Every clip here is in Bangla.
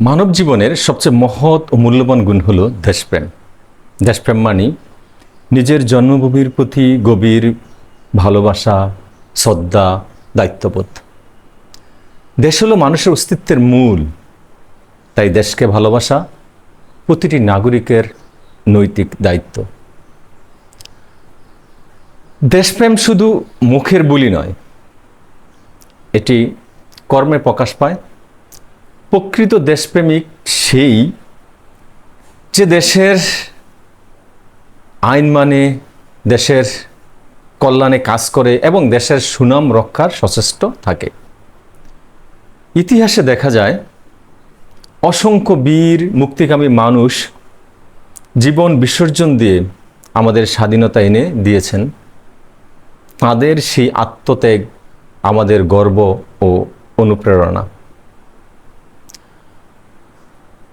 মানব জীবনের সবচেয়ে মহৎ ও মূল্যবান গুণ হল দেশপ্রেম। দেশপ্রেম মানে নিজের জন্মভূমির প্রতি গভীর ভালোবাসা, শ্রদ্ধা, দায়িত্ববোধ। দেশ হলো মানুষের অস্তিত্বের মূল। তাই দেশকে ভালোবাসা প্রতিটি নাগরিকের নৈতিক দায়িত্ব। দেশপ্রেম শুধু মুখের বুলি নয়, এটি কর্মে প্রকাশ পায় প্রকৃত দেশপ্রেমিক সেই যে দেশের আইন মানে দেশের কল্যাণে কাজ করে এবং দেশের সুনাম রক্ষার সচেষ্ট থাকে। ইতিহাসে দেখা যায়, অসংখ্য বীর, মুক্তিকামী মানুষ জীবন বিসর্জন দিয়ে আমাদের স্বাধীনতা এনে দিয়েছেন। তাদের সেই আত্মত্যাগ আমাদের গর্ব ও অনুপ্রেরণা।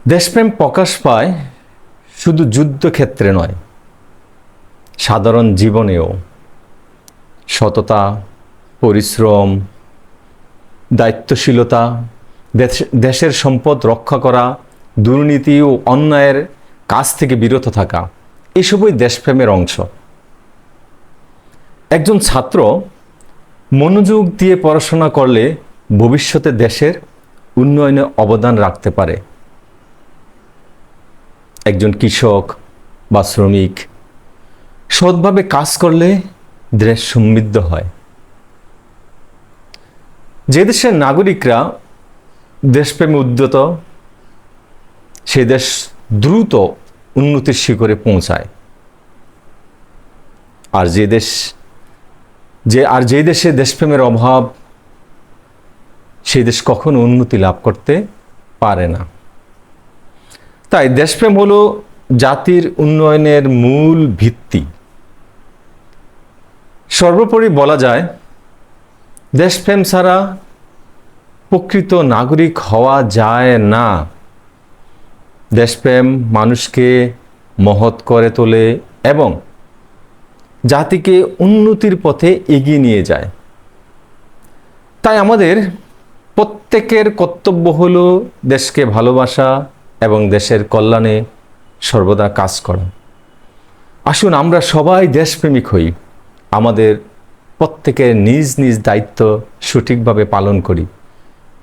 দেশপ্রেম প্রকাশ পায় শুধু যুদ্ধক্ষেত্রে নয়, সাধারণ জীবনেও। সততা, পরিশ্রম, দায়িত্বশীলতা, দেশ- দেশের সম্পদ রক্ষা করা, দুর্নীতি ও অন্যায়ের কাজ থেকে বিরত থাকা, এসবই দেশপ্রেমের অংশ। একজন ছাত্র মনোযোগ দিয়ে পড়াশোনা করলে ভবিষ্যতে দেশের উন্নয়নে অবদান রাখতে পারে। একজন কৃষক বা শ্রমিক সৎভাবে কাজ করলে দেশ সমৃদ্ধ হয়। যে দেশের নাগরিকরা দেশপ্রেমে উদ্যত, সে দেশ দ্রুত উন্নতির শিখরে পৌঁছায়। আর যে দেশ, যে, আর যে দেশে দেশপ্রেমের অভাব সেই দেশ কখনো উন্নতি লাভ করতে পারে না। তাই দেশপ্রেম হলো জাতির উন্নয়নের মূল ভিত্তি। সর্বোপরি বলা যায়, দেশপ্রেম ছাড়া প্রকৃত নাগরিক হওয়া যায় না। দেশপ্রেম মানুষকে মহৎ করে তোলে এবং জাতিকে উন্নতির পথে এগিয়ে নিয়ে যায়। তাই আমাদের প্রত্যেকের কর্তব্য হলো দেশকে ভালোবাসা এবং দেশের কল্যাণে সর্বদা কাজ করা আসুন আমরা সবাই দেশপ্রেমিক হই। আমাদের প্রত্যেকের নিজ নিজ দায়িত্ব সঠিকভাবে পালন করি।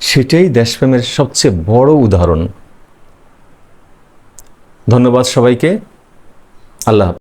সেটাই দেশপ্রেমের সবচেয়ে বড় উদাহরণ। ধন্যবাদ সবাইকে। আল্লাহ।